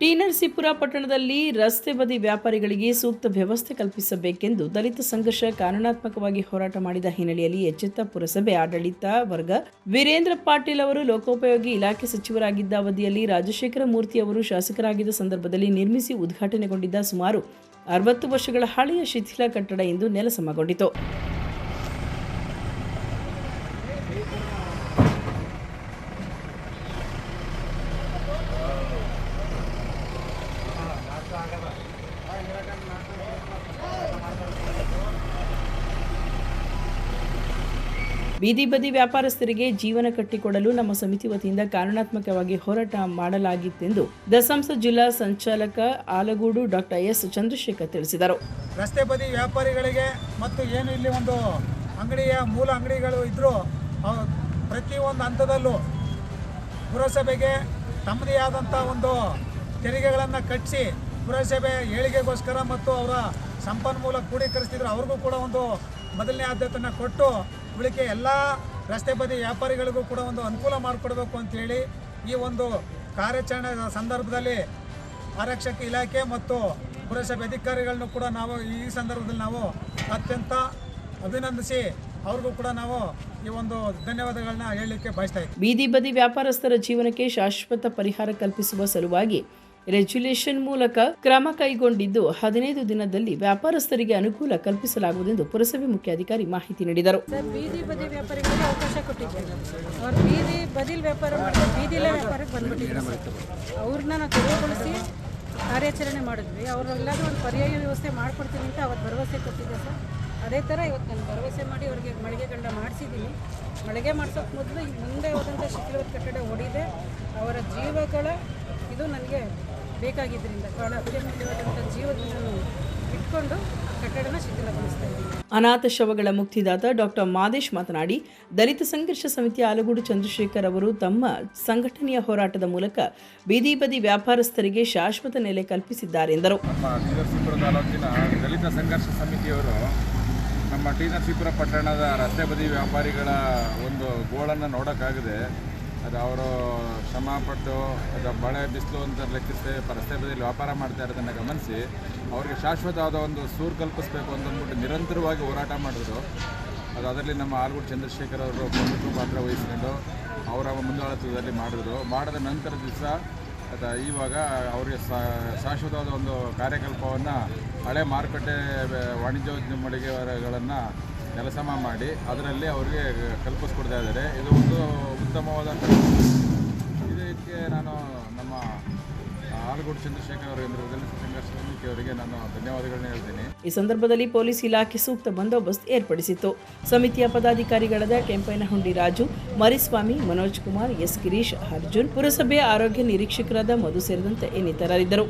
T Narasipura ಪಟ್ಟಣದಲ್ಲಿ ರಸ್ತೆ ಬದಿ ವ್ಯಾಪಾರಿಗಳಿಗೆ ಸೂಕ್ತ ವ್ಯವಸ್ಥೆ ಕಲ್ಪಿಸಬೇಕೆಂದು ದಲಿತ ಸಂಘರ್ಷ ಕಾನೂನಾತ್ಮಕವಾಗಿ ಹೋರಾಟ ಮಾಡಿದ ಹಿನ್ನೆಲೆಯಲ್ಲಿ ಎಚ್ಚೆತ್ತ ಪುರಸಭೆ ಆಡಳಿತ ವರ್ಗ. ವೀರೇಂದ್ರ ಪಾಟೀಲ್ ಅವರು ಲೋಕೋಪಯೋಗಿ ಇಲಾಖೆ ಸಚಿವರಾಗಿದ್ದ ಅವಧಿಯಲ್ಲಿ ರಾಜಶೇಖರ ಮೂರ್ತಿ ಅವರು ಶಾಸಕರಾಗಿದ್ದ ಸಂದರ್ಭದಲ್ಲಿ ನಿರ್ಮಿಸಿ ಉದ್ಘಾಟನೆಗೊಂಡಿದ್ದ ಸುಮಾರು ಅರವತ್ತು ವರ್ಷಗಳ ಹಳೆಯ ಶಿಥಿಲ ಕಟ್ಟಡ ಇಂದು ನೆಲಸಮಗೊಂಡಿತು. ಬೀದಿ ಬದಿ ವ್ಯಾಪಾರಸ್ಥರಿಗೆ ಜೀವನ ಕಟ್ಟಿಕೊಡಲು ನಮ್ಮ ಸಮಿತಿ ವತಿಯಿಂದ ಕಾರಣಾತ್ಮಕವಾಗಿ ಹೋರಾಟ ಮಾಡಲಾಗಿತ್ತೆಂದು ದಸಂಸ ಜಿಲ್ಲಾ ಸಂಚಾಲಕ ಆಲಗೂಡು ಡಾಕ್ಟರ್ ಎಸ್ ಚಂದ್ರಶೇಖರ್ ತಿಳಿಸಿದರು. ರಸ್ತೆ ಬದಿ ವ್ಯಾಪಾರಿಗಳಿಗೆ ಮತ್ತು ಏನು ಇಲ್ಲಿ ಒಂದು ಅಂಗಡಿಯ ಮೂಲ ಅಂಗಡಿಗಳು ಇದ್ದರೂ ಪ್ರತಿಯೊಂದು ಹಂತದಲ್ಲೂ ಪುರಸಭೆಗೆ ತಮ್ಮದೇ ಆದಂಥ ಒಂದು ತೆರಿಗೆಗಳನ್ನು ಕಟ್ಟಿಸಿ ಪುರಸಭೆ ಏಳಿಗೆಗೋಸ್ಕರ ಮತ್ತು ಅವರ ಸಂಪನ್ಮೂಲ ಕ್ರೋಢೀಕರಿಸ್ತಿದ್ರು ಅವ್ರಿಗೂ ಕೂಡ ಒಂದು ಮೊದಲನೇ ಆದ್ಯತೆಯನ್ನು ಕೊಟ್ಟು ಉಳಿಕೆ ಎಲ್ಲ ರಸ್ತೆ ಬದಿ ವ್ಯಾಪಾರಿಗಳಿಗೂ ಕೂಡ ಒಂದು ಅನುಕೂಲ ಮಾಡಿಕೊಡ್ಬೇಕು ಅಂತೇಳಿ ಈ ಒಂದು ಕಾರ್ಯಾಚರಣೆ ಸಂದರ್ಭದಲ್ಲಿ ಆರಕ್ಷಕ ಇಲಾಖೆ ಮತ್ತು ಪುರಸಭೆ ಅಧಿಕಾರಿಗಳನ್ನು ಕೂಡ ನಾವು ಈ ಸಂದರ್ಭದಲ್ಲಿ ನಾವು ಅತ್ಯಂತ ಅಭಿನಂದಿಸಿ ಅವ್ರಿಗೂ ಕೂಡ ನಾವು ಈ ಒಂದು ಧನ್ಯವಾದಗಳನ್ನ ಹೇಳಲಿಕ್ಕೆ ಬಯಸ್ತಾ ಇದ್ದೀವಿ ಬೀದಿ ಬದಿ ವ್ಯಾಪಾರಸ್ಥರ ಜೀವನಕ್ಕೆ ಶಾಶ್ವತ ಪರಿಹಾರ ಕಲ್ಪಿಸುವ ಸಲುವಾಗಿ ರೆಗ್ಯುಲೇಷನ್ ಮೂಲಕ ಕ್ರಮ ಕೈಗೊಂಡಿದ್ದು ಹದಿನೈದು ದಿನದಲ್ಲಿ ವ್ಯಾಪಾರಸ್ಥರಿಗೆ ಅನುಕೂಲ ಕಲ್ಪಿಸಲಾಗುವುದು ಎಂದು ಪುರಸಭೆ ಮುಖ್ಯಾಧಿಕಾರಿ ಮಾಹಿತಿ ನೀಡಿದರು. ಬೀದಿ ಬದಿ ವ್ಯಾಪಾರಿಗಳಿಗೆ ಅವಕಾಶ ಕೊಟ್ಟಿದ್ದೇವೆ. ಬೀದಿ ಬದಿಲ್ ವ್ಯಾಪಾರ ಬೀದಿಲೇ ವ್ಯಾಪಾರಕ್ಕೆ ಬಂದ್ಬಿಟ್ಟಿದ್ದೆ ಸರ್. ಅವ್ರನ್ನ ನಾವು ತೆರವುಗೊಳಿಸಿ ಕಾರ್ಯಾಚರಣೆ ಮಾಡಿದ್ವಿ. ಅವರೆಲ್ಲರೂ ಒಂದು ಪರ್ಯಾಯ ವ್ಯವಸ್ಥೆ ಮಾಡಿಕೊಡ್ತೀನಿ ಅಂತ ಅವತ್ತು ಭರವಸೆ ಕೊಟ್ಟಿದ್ದೆ ಸರ್. ಅದೇ ಥರ ಇವತ್ತು ನಾನು ಭರವಸೆ ಮಾಡಿ ಅವ್ರಿಗೆ ಮಳಿಗೆ ಗಂಡ ಮಾಡಿಸಿದ್ದೀನಿ ಮಳಿಗೆ ಮಾಡಿಸೋಕೆ ಮೊದಲು ಮುಂದೆ ಹೋದಂಥ ಶಿಕ್ಷಣ ಕಟ್ಟಡ ಹೊಡಿದೆ ಅವರ ಜೀವಗಳ ಇದು ನನಗೆ ಬೇಕಾಗಿದ್ದರಿಂದ ಅತ್ಯಮೂಲ್ಯವಾದಂಥ ಇಟ್ಕೊಂಡು ಕಟ್ಟಡನ ಶಿಥಿಲಗೊಳಿಸ್ತಾ ಅನಾಥ ಶವಗಳ ಮುಕ್ತಿದಾತ ಡಾಕ್ಟರ್ ಮಾದೇಶ್ ಮಾತನಾಡಿ ದಲಿತ ಸಂಘರ್ಷ ಸಮಿತಿ ಆಲಗೂಡು ಚಂದ್ರಶೇಖರ್ ಅವರು ತಮ್ಮ ಸಂಘಟನೆಯ ಹೋರಾಟದ ಮೂಲಕ ಬೀದಿ ಬದಿ ವ್ಯಾಪಾರಸ್ಥರಿಗೆ ಶಾಶ್ವತ ನೆಲೆ ಕಲ್ಪಿಸಿದ್ದಾರೆ ಎಂದರು. ತಾಲೂಕಿನ ದಲಿತ ಸಂಘರ್ಷ ಸಮಿತಿಯವರು ನಮ್ಮ ಟಿ ನರಸೀಪುರ ಪಟ್ಟಣದ ರಸ್ತೆ ಬದಿ ವ್ಯಾಪಾರಿಗಳ ಒಂದು ಗೋಳನ್ನು ನೋಡೋಕ್ಕಾಗದೆ ಅದು ಅವರು ಶ್ರಮಪಟ್ಟು ಅದು ಮಳೆ ಬಿಸಿಲು ಅಂತ ಲೆಕ್ಕಿಸಿ ರಸ್ತೆ ವ್ಯಾಪಾರ ಮಾಡ್ತಾ ಇರೋದನ್ನು ಗಮನಿಸಿ, ಅವರಿಗೆ ಶಾಶ್ವತವಾದ ಒಂದು ಸೂರು ಕಲ್ಪಿಸಬೇಕು ಅಂತ ಅಂದ್ಬಿಟ್ಟು ನಿರಂತರವಾಗಿ ಹೋರಾಟ ಮಾಡಿದ್ರು. ಅದು ಅದರಲ್ಲಿ ನಮ್ಮ ಆಲ್ಗುಡ್ ಚಂದ್ರಶೇಖರ್ ಅವರು ಪ್ರಮುಖ ಪಾತ್ರ ವಹಿಸಿಕೊಂಡು ಅವರ ಮುಂದಾಳತ್ವದಲ್ಲಿ ಮಾಡಿದ್ರು. ಮಾಡಿದ ನಂತರ ದಿವಸ ಅದು ಇವಾಗ ಅವರಿಗೆ ಶಾಶ್ವತವಾದ ಒಂದು ಕಾರ್ಯಕಲ್ಪವನ್ನು ಹಳೆ ಮಾರುಕಟ್ಟೆ ವ್ಯ- ಕೆಲಸ ಮಾಡಿ, ಅದರಲ್ಲಿ ಅವರಿಗೆ ಕಲ್ಪಿಸ್ಕೊಡ್ತಾ ಇದ್ದಾರೆ. ಇದು ಒಂದು ಉತ್ತಮವಾದಂಥ ಇದಕ್ಕೆ ನಾನು ನಮ್ಮ ಆಲಗೋಡು ಚಂದ್ರಶೇಖರ್ ಅವರಿಗೆ ಸಮಿತಿಯವರಿಗೆ ನಾನು ಧನ್ಯವಾದಗಳನ್ನ ಹೇಳ್ತೀನಿ. ಈ ಸಂದರ್ಭದಲ್ಲಿ ಪೊಲೀಸ್ ಇಲಾಖೆ ಸೂಕ್ತ ಬಂದೋಬಸ್ತ್ ಏರ್ಪಡಿಸಿತ್ತು. ಸಮಿತಿಯ ಪದಾಧಿಕಾರಿಗಳಾದ ಹುಂಡಿ ರಾಜು, ಮರಿಸ್ವಾಮಿ, ಮನೋಜ್ ಕುಮಾರ್, ಎಸ್ ಗಿರೀಶ್, ಅರ್ಜುನ್, ಪುರಸಭೆಯ ಆರೋಗ್ಯ ನಿರೀಕ್ಷಕರಾದ ಮಧು ಸೇರಿದಂತೆ ಇನ್ನಿತರರಿದ್ದರು.